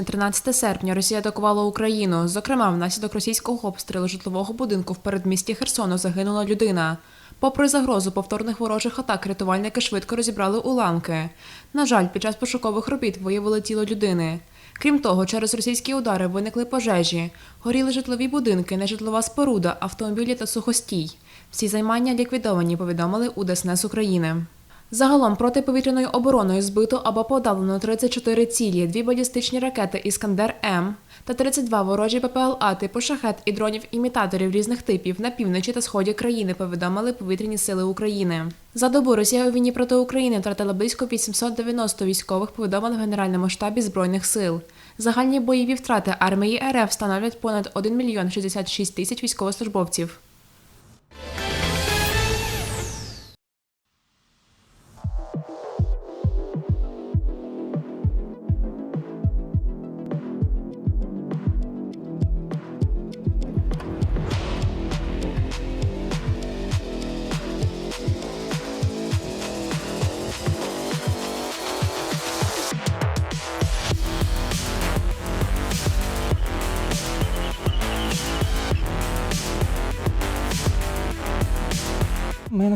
на 13 серпня Росія атакувала Україну. Зокрема, внаслідок російського обстрілу житлового будинку в передмісті Херсону загинула людина. Попри загрозу повторних ворожих атак, рятувальники швидко розібрали уламки. На жаль, під час пошукових робіт виявили тіло людини. Крім того, через російські удари виникли пожежі, горіли житлові будинки, нежитлова споруда, автомобілі та сухостій. Всі займання ліквідовані, повідомили у ДСНС України. Загалом протиповітряною обороною збито або подавлено 34 цілі, дві балістичні ракети Іскандер М та 32 ворожі ППЛА типу шахет і дронів-імітаторів різних типів на півночі та сході країни, повідомили повітряні сили України. За добу Росія у війні проти України втратила близько 890 військових, повідомили в Генеральному штабі збройних сил. Загальні бойові втрати армії РФ становлять понад 1 мільйон 66 тисяч військовослужбовців.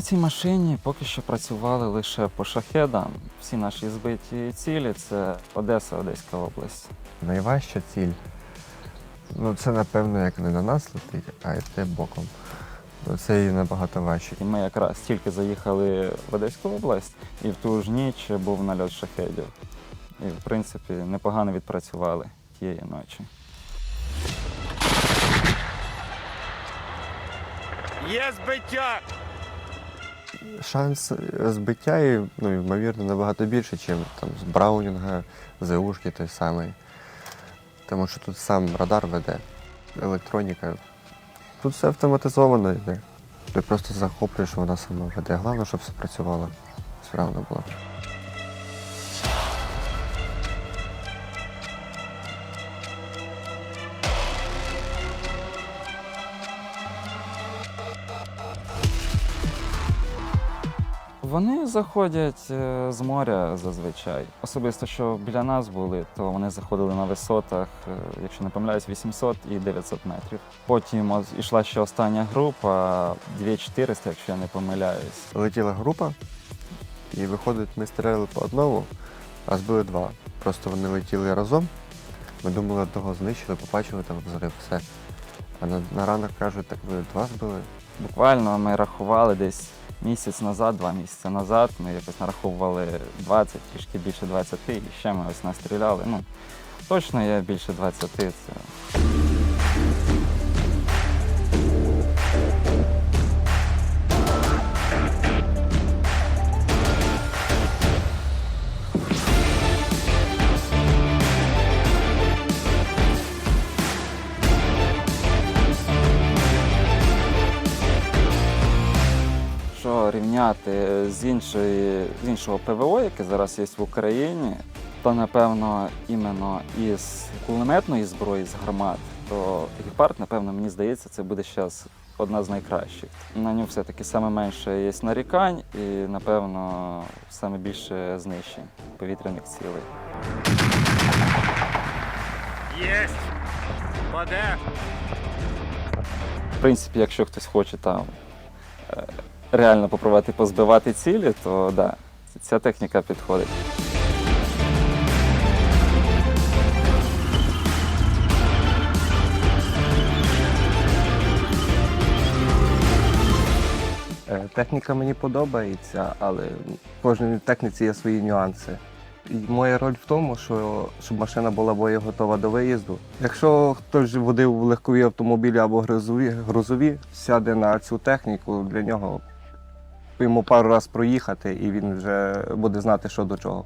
Цій машині поки що працювали лише по шахедам. Всі наші збиті цілі це Одеса, Одеська область. Найважча ціль. Ну, це напевно як не на нас летить, а йде боком. Ну, це і набагато важче. І ми якраз тільки заїхали в Одеську область, і в ту ж ніч був нальот шахедів. І, в принципі, непогано відпрацювали тієї ночі. Є збиття! Шанс збиття, і, ну, ймовірно, набагато більше, ніж там, з Браунінга, з Ушки той самий. Тому що тут сам радар веде, електроніка. Тут все автоматизовано йде. Ти просто захоплюєш, вона сама веде. Головне, щоб все працювало. Справно було. Вони заходять е, з моря зазвичай. Особисто, що біля нас були, то вони заходили на висотах, е, якщо не помиляюсь, 800 і 900 метрів. Потім от ішла ще остання група, 2400, якщо я не помиляюсь. Летіла група, і виходить, ми стріляли по одному, а збили два. Просто вони летіли разом. Ми думали, одного знищили, побачили там взрив, все. А на, на ранок кажуть, так ви два збили. Буквально ми рахували десь місяць назад, два місяці назад. Ми якось нараховували 20, трішки більше 20, і ще ми ось настріляли. Ну, точно є більше 20. Це Якщо з, іншої, з іншого ПВО, яке зараз є в Україні, то напевно іменно із кулеметної зброї, з гармат, то гепард, напевно, мені здається, це буде зараз одна з найкращих. На нього все-таки саме менше є нарікань і, напевно, саме більше знищень повітряних цілей. Єсть! Паде! В принципі, якщо хтось хоче там е, реально попробувати позбивати цілі, то да, ця техніка підходить. Е, Техніка мені подобається, але в кожній техніці є свої нюанси. І моя роль в тому, що щоб машина була боєготова до виїзду. Якщо хтось водив легкові автомобілі або грузові, грузові, сяде на цю техніку, для нього йому пару разів проїхати, і він вже буде знати, що до чого.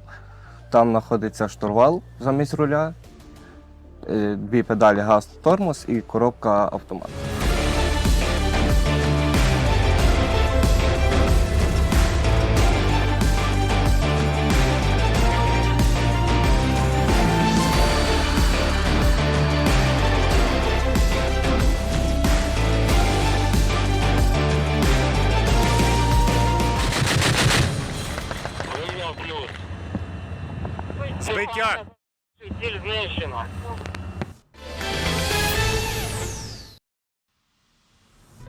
Там знаходиться штурвал замість руля, е, дві педалі газ, тормоз і коробка автомат.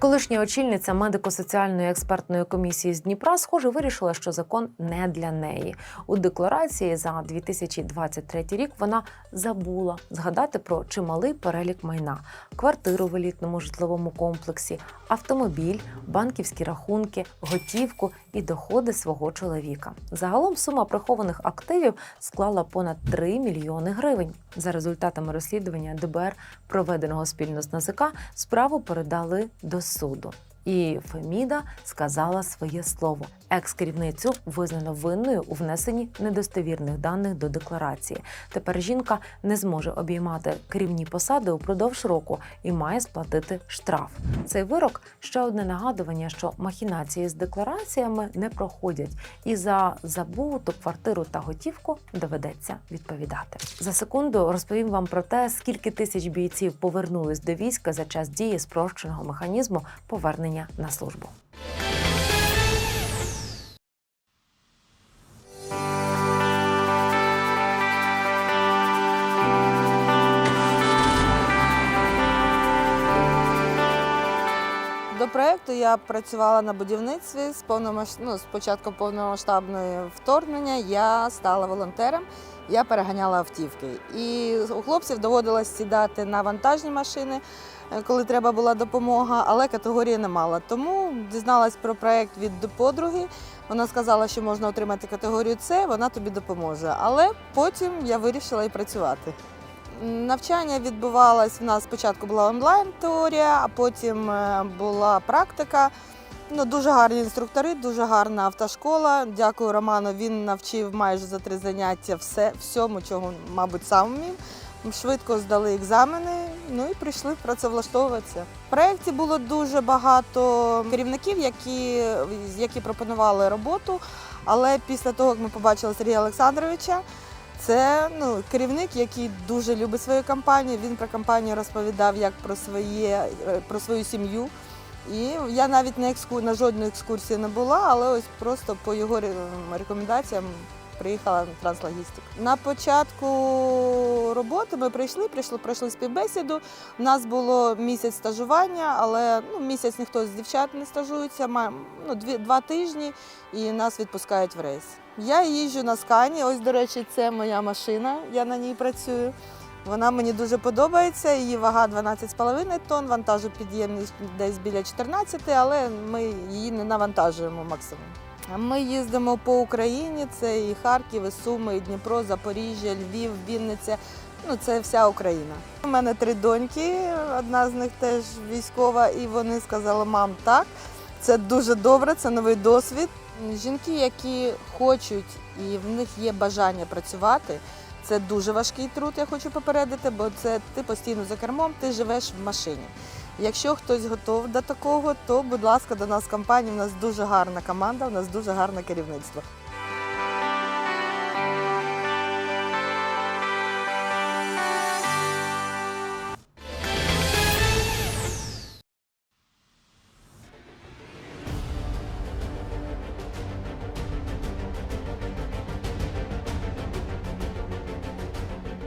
Колишня очільниця медико-соціальної експертної комісії з Дніпра, схоже, вирішила, що закон не для неї. У декларації за 2023 рік вона забула згадати про чималий перелік майна: квартиру в елітному житловому комплексі, автомобіль, банківські рахунки, готівку і доходи свого чоловіка. Загалом сума прихованих активів склала понад 3 мільйони гривень. За результатами розслідування ДБР, проведеного спільно з НАЗК, справу передали до суду. І Феміда сказала своє слово. Екс-керівницю визнано винною у внесенні недостовірних даних до декларації. Тепер жінка не зможе обіймати керівні посади упродовж року і має сплатити штраф. Цей вирок ще одне нагадування, що махінації з деклараціями не проходять, і за забуту квартиру та готівку доведеться відповідати. За секунду розповім вам про те, скільки тисяч бійців повернулись до війська за час дії спрощеного механізму повернення на службу. До проекту я працювала на будівництві з повномаш... ну, з початку повномасштабної вторгнення. Я стала волонтером, я переганяла автівки. І у хлопців доводилось сідати на вантажні машини, коли треба була допомога, але категорії не мала. Тому дізналась про проект від подруги. Вона сказала, що можна отримати категорію С, вона тобі допоможе. Але потім я вирішила і працювати. Навчання відбувалось. У нас спочатку була онлайн теорія, а потім е, була практика. Ну, дуже гарні інструктори, дуже гарна автошкола. Дякую Роману. Він навчив майже за три заняття все, всьому, чого, мабуть, сам вмів. Швидко здали екзамени, ну і прийшли працевлаштовуватися. В проєкті було дуже багато керівників, які, які пропонували роботу. Але після того, як ми побачили Сергія Олександровича, це ну, керівник, який дуже любить свою компанію. Він про компанію розповідав як про, своє, е, про свою сім'ю. І я навіть на, екскур... на жодну екскурсію не була, але ось просто по його рекомендаціям приїхала на транслогістику. На початку роботи ми прийшли, прийшли, пройшли співбесіду. У нас було місяць стажування, але ну, місяць ніхто з дівчат не стажується, ма- ну, дві, два тижні і нас відпускають в рейс. Я їжджу на скані. Ось, до речі, це моя машина, я на ній працюю. Вона мені дуже подобається. Її вага 12,5 тонн, вантажопідємність десь біля 14, але ми її не навантажуємо максимум. Ми їздимо по Україні. Це і Харків, і Суми, і Дніпро, Запоріжжя, Львів, Вінниця. Ну, це вся Україна. У мене три доньки, одна з них теж військова, і вони сказали, мам, так, це дуже добре, це новий досвід. Жінки, які хочуть і в них є бажання працювати, це дуже важкий труд, я хочу попередити, бо це ти постійно за кермом, ти живеш в машині. Якщо хтось готов до такого, то будь ласка, до нас в компанії. У нас дуже гарна команда, у нас дуже гарне керівництво.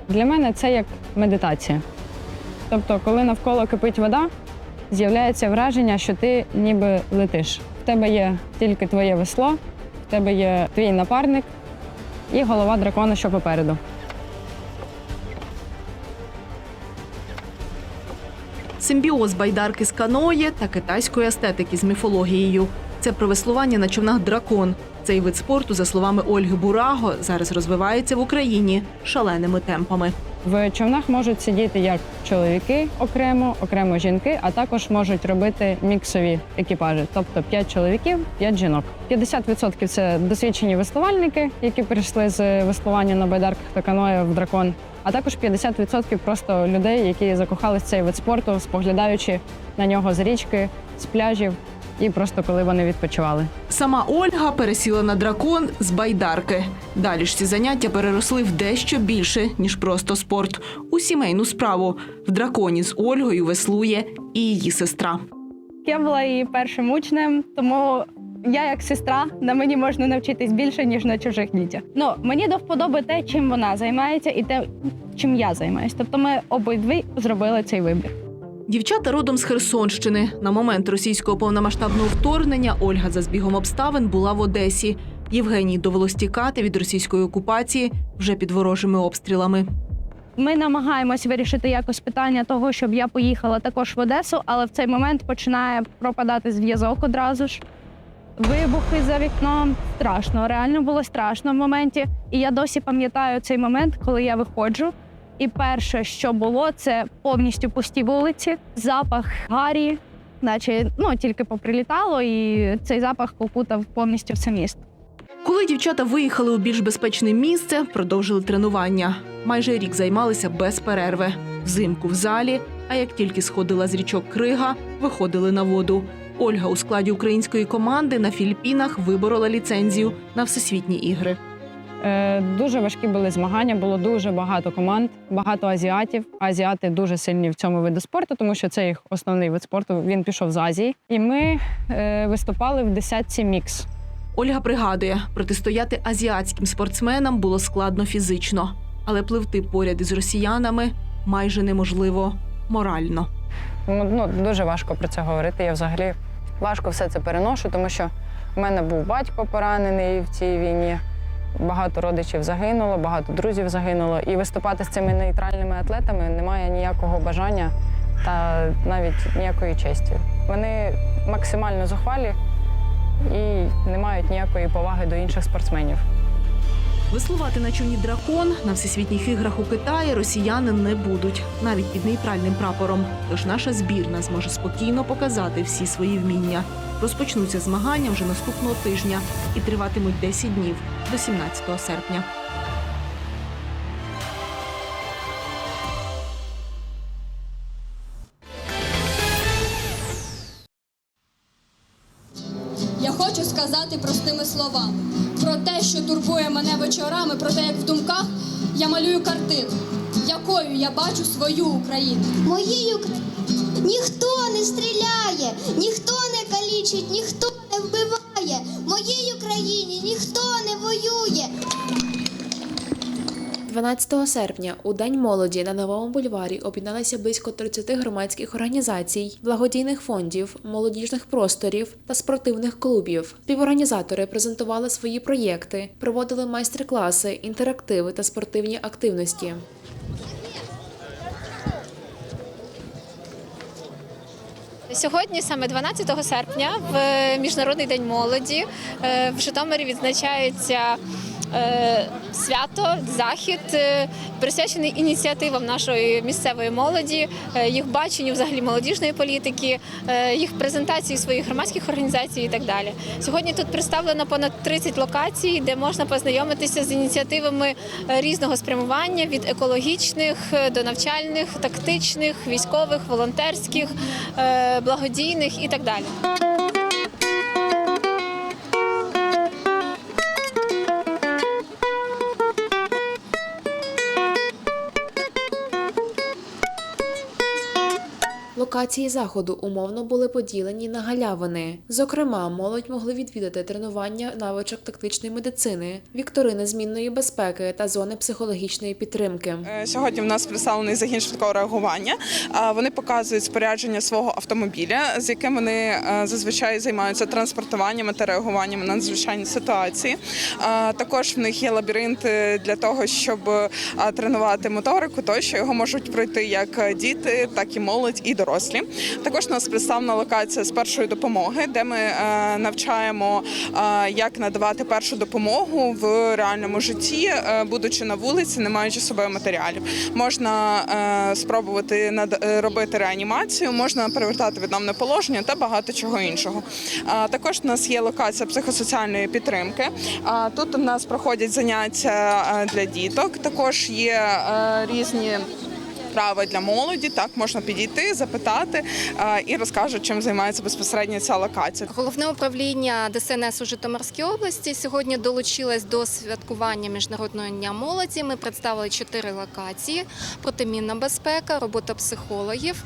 Для мене це як медитація. Тобто, коли навколо кипить вода, з'являється враження, що ти ніби летиш. В тебе є тільки твоє весло, в тебе є твій напарник і голова дракона, що попереду. Симбіоз байдарки з каноє та китайської естетики з міфологією. Це про веслування на човнах дракон. Цей вид спорту, за словами Ольги Бураго, зараз розвивається в Україні шаленими темпами. В човнах можуть сидіти як чоловіки окремо, окремо жінки, а також можуть робити міксові екіпажі, тобто 5 чоловіків, 5 жінок. 50% це досвідчені веслувальники, які прийшли з веслування на байдарках та каное в дракон. А також 50% просто людей, які закохались цей вид спорту, споглядаючи на нього з річки, з пляжів і просто коли вони відпочивали. Сама Ольга пересіла на дракон з байдарки. Далі ж ці заняття переросли в дещо більше, ніж просто спорт, у сімейну справу. В драконі з Ольгою веслує і її сестра. Я була її першим учнем, тому я як сестра на мені можна навчитись більше, ніж на чужих дітях. Ну мені до вподоби те, чим вона займається, і те, чим я займаюся. Тобто ми обидві зробили цей вибір. Дівчата родом з Херсонщини. На момент російського повномасштабного вторгнення Ольга за збігом обставин була в Одесі. Євгенії довелось тікати від російської окупації вже під ворожими обстрілами. Ми намагаємось вирішити якось питання того, щоб я поїхала також в Одесу, але в цей момент починає пропадати зв'язок одразу ж. Вибухи за вікном страшно, реально було страшно в моменті. І я досі пам'ятаю цей момент, коли я виходжу. І перше, що було, це повністю пусті вулиці, запах гарі, наче ну тільки поприлітало, і цей запах окутав повністю все місто. Коли дівчата виїхали у більш безпечне місце, продовжили тренування. Майже рік займалися без перерви. Взимку в залі. А як тільки сходила з річок Крига, виходили на воду. Ольга у складі української команди на Філіппінах виборола ліцензію на всесвітні ігри. Е, Дуже важкі були змагання, було дуже багато команд, багато азіатів. Азіати дуже сильні в цьому виду спорту, тому що це їх основний вид спорту. Він пішов з Азії. І ми е, виступали в десятці мікс. Ольга пригадує, протистояти азіатським спортсменам було складно фізично, але пливти поряд із росіянами майже неможливо морально. Ну, дуже важко про це говорити. Я взагалі важко все це переношу, тому що в мене був батько поранений в цій війні. Багато родичів загинуло, багато друзів загинуло. І виступати з цими нейтральними атлетами немає ніякого бажання та навіть ніякої честі. Вони максимально зухвалі і не мають ніякої поваги до інших спортсменів. Веслувати на човні дракон на всесвітніх іграх у Китаї росіяни не будуть, навіть під нейтральним прапором. Тож наша збірна зможе спокійно показати всі свої вміння. Розпочнуться змагання вже наступного тижня і триватимуть 10 днів до 17 серпня. Я хочу сказати простими словами про те, що турбує мене вечорами, про те, як в думках я малюю картину, якою я бачу свою Україну. Моєю ніхто стріляє, ніхто не калічить, ніхто не вбиває. Моєї Україні ніхто не воює. 12 серпня у День молоді на новому бульварі об'єдналися близько 30 громадських організацій, благодійних фондів, молодіжних просторів та спортивних клубів. Співорганізатори презентували свої проєкти, проводили майстер-класи, інтерактиви та спортивні активності. Сьогодні, саме 12 серпня, в Міжнародний день молоді е, в Житомирі відзначається е, свято, захід, е, присвячений ініціативам нашої місцевої молоді, е, їх баченню взагалі молодіжної політики, е, їх презентації своїх громадських організацій і так далі. Сьогодні тут представлено понад 30 локацій, де можна познайомитися з ініціативами е, різного спрямування від екологічних е, до навчальних, тактичних, військових, волонтерських, е, благодійних і так далі. Локації заходу умовно були поділені на галявини. Зокрема, молодь могли відвідати тренування навичок тактичної медицини, вікторини змінної безпеки та зони психологічної підтримки. Е, Сьогодні в нас представлений загін швидкого реагування. Вони показують спорядження свого автомобіля, з яким вони е, зазвичай займаються транспортуванням та реагуванням на надзвичайні ситуації. Також в них є лабіринти для того, щоб е, тренувати моторику, тощо його можуть пройти як діти, так і молодь і дорослі. Також у нас представлена локація з першої допомоги, де ми е, навчаємо, е, як надавати першу допомогу в реальному житті, е, будучи на вулиці, не маючи з собою матеріалів. Можна спробувати робити реанімацію, можна перевертати відновне положення та багато чого іншого. Також у нас є локація психосоціальної підтримки. Тут у нас проходять заняття для діток. Також є різні. Справи для молоді так можна підійти, запитати е, і розкажуть, чим займається безпосередньо ця локація. Головне управління ДСНС у Житомирській області сьогодні долучилось до святкування Міжнародного дня молоді. Ми представили чотири локації: протимінна безпека, робота психологів.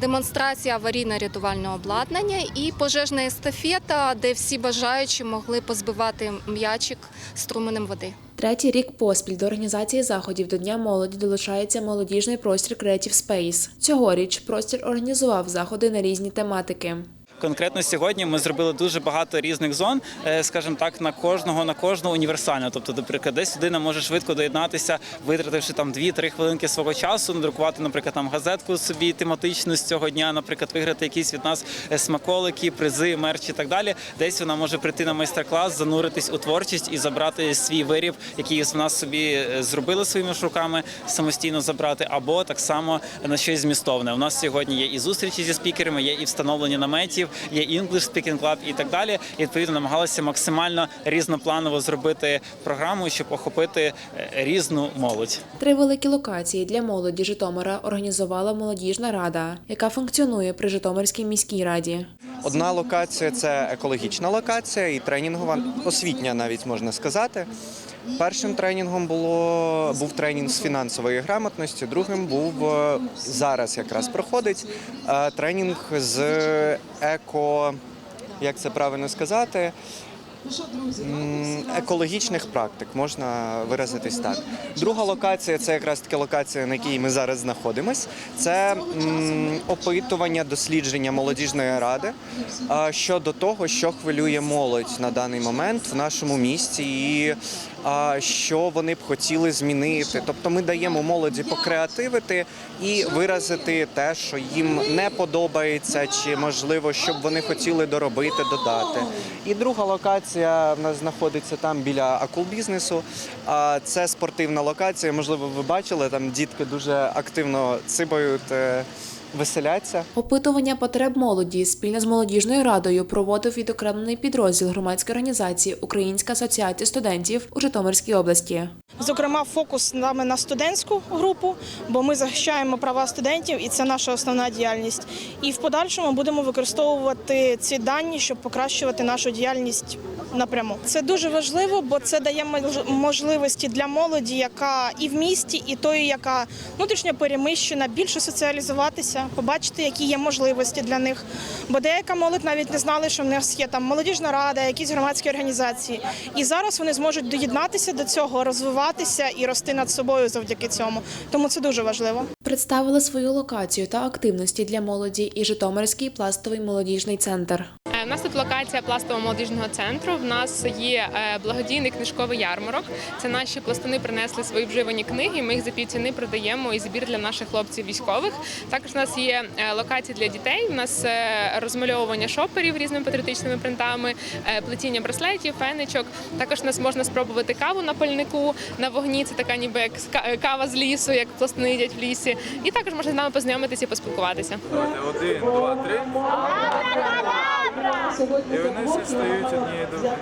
Демонстрація аварійно-рятувального обладнання і пожежна естафета, де всі бажаючі могли позбивати м'ячик струменем води. Третій рік поспіль до організації заходів до Дня молоді долучається молодіжний простір Creative Space. Цьогоріч простір організував заходи на різні тематики. Конкретно сьогодні ми зробили дуже багато різних зон, е, скажімо так, на кожного на кожного універсально. Тобто, наприклад, десь людина може швидко доєднатися, витративши там 2-3 хвилинки свого часу, надрукувати, наприклад, там газетку собі тематичну з цього дня, наприклад, виграти якісь від нас е, смаколики, призи, мерч і так далі. Десь вона може прийти на майстер-клас, зануритись у творчість і забрати свій виріб, який в нас собі е, зробили своїми ж руками, самостійно забрати, або так само на щось змістовне. У нас сьогодні є і зустрічі зі спікерами, є і встановлення наметів, є English Speaking Club і так далі. І відповідно намагалися максимально різнопланово зробити програму, щоб охопити е, різну молодь. Три великі локації для молоді Житомира організувала молодіжна рада, яка функціонує при Житомирській міській раді. Одна локація це екологічна локація і тренінгова, освітня навіть можна сказати. Першим тренінгом було був тренінг з фінансової грамотності, другим був е, зараз якраз проходить е, тренінг з еко, як це правильно сказати, м, екологічних практик, можна виразитись так. Друга локація це якраз таки локація, на якій ми зараз знаходимось. Це м, опитування, дослідження молодіжної ради а, щодо того, що хвилює молодь на даний момент в нашому місті і а, що вони б хотіли змінити. Тобто ми даємо молоді покреативити і виразити те, що їм не подобається, чи можливо, щоб вони хотіли доробити, додати. І друга локація в нас знаходиться там біля акул-бізнесу. А Це спортивна локація. Можливо, ви бачили, там дітки дуже активно цибають, е, веселяться. Опитування потреб молоді спільно з молодіжною радою проводив відокремлений підрозділ громадської організації Українська асоціація студентів у Житомирській області. Зокрема, фокус саме на студентську групу, бо ми захищаємо права студентів, і це наша основна діяльність. І в подальшому будемо використовувати ці дані, щоб покращувати нашу діяльність напряму. Це дуже важливо, бо це дає мож- можливості для молоді, яка і в місті, і тої, яка внутрішньо переміщена, більше соціалізуватися, побачити, які є можливості для них. Бо деяка молодь навіть не знали, що в нас є там молодіжна рада, якісь громадські організації. І зараз вони зможуть доєднатися до цього, розвиватися і рости над собою завдяки цьому. Тому це дуже важливо. Представили свою локацію та активності для молоді і Житомирський пластовий молодіжний центр. У нас тут локація пластового молодіжного центру. В нас є е, благодійний книжковий ярмарок. Це наші пластуни принесли свої вживані книги. Ми їх за півціни продаємо і збір для наших хлопців військових. Також у нас є е, локації для дітей. У нас е, розмальовування шоперів різними патріотичними принтами, плетіння браслетів, фенечок. Також у нас можна спробувати каву на пальнику на вогні. Це така ніби як кава з лісу, як пластуни їдять в лісі. І також можна з нами познайомитися і поспілкуватися. Один, два, три. І вони всі стають однією думкою.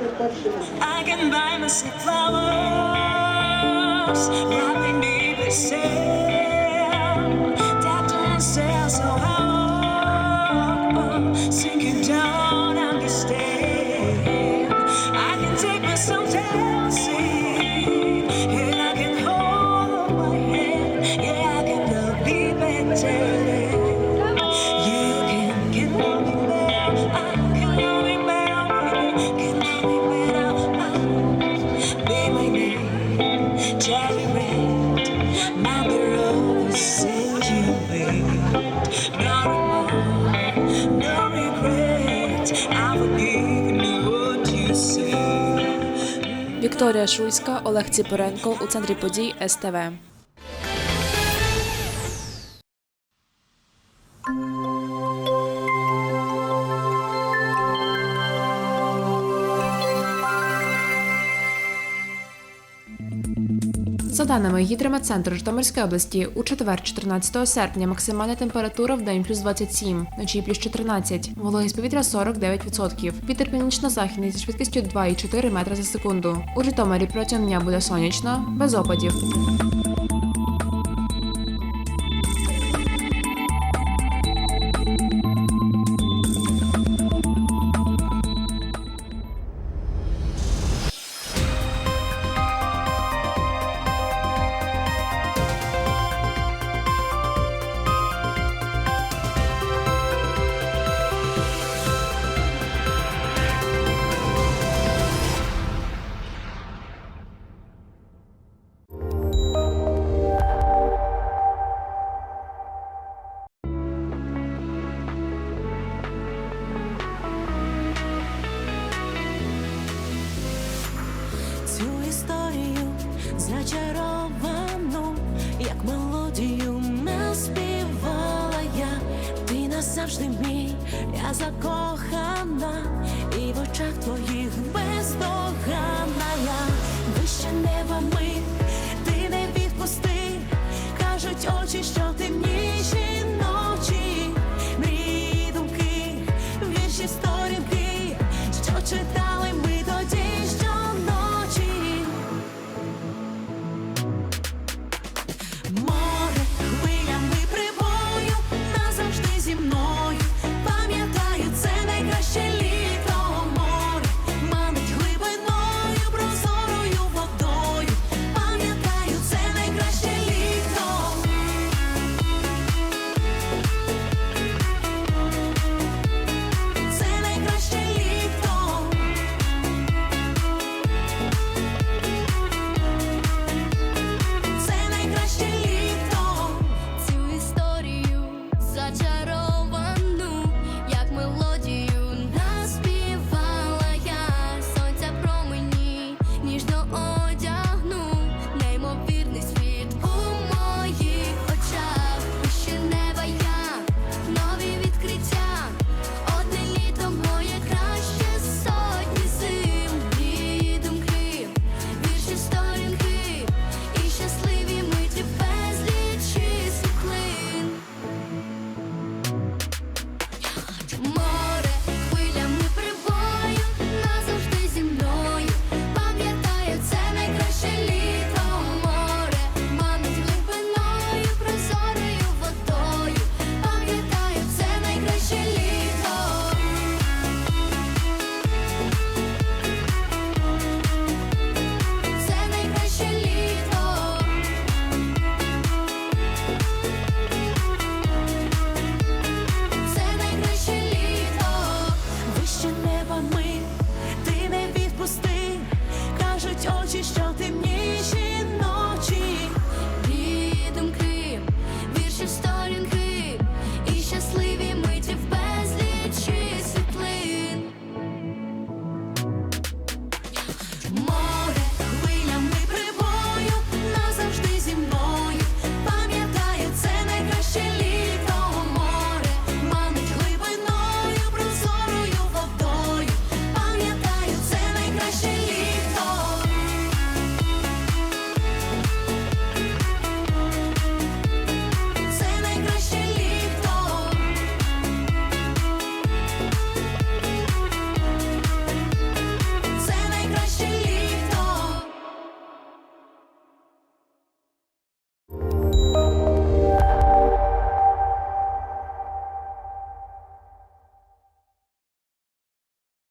Вікторія Шульська, Олег Ціпоренко у центрі подій СТВ. Даними Гідрометцентру Житомирської області, у четвер, 14 серпня, максимальна температура в день плюс 27, вночі плюс 14, вологість повітря 49%. Вітер північно-західний зі швидкістю 2,4 метри за секунду. У Житомирі протягом дня буде сонячно, без опадів. бездоганная, вище неба ми, ти не відпусти, кажуть очі, що ти нічі ночі, мрії думки, вірші сторінки, що читає.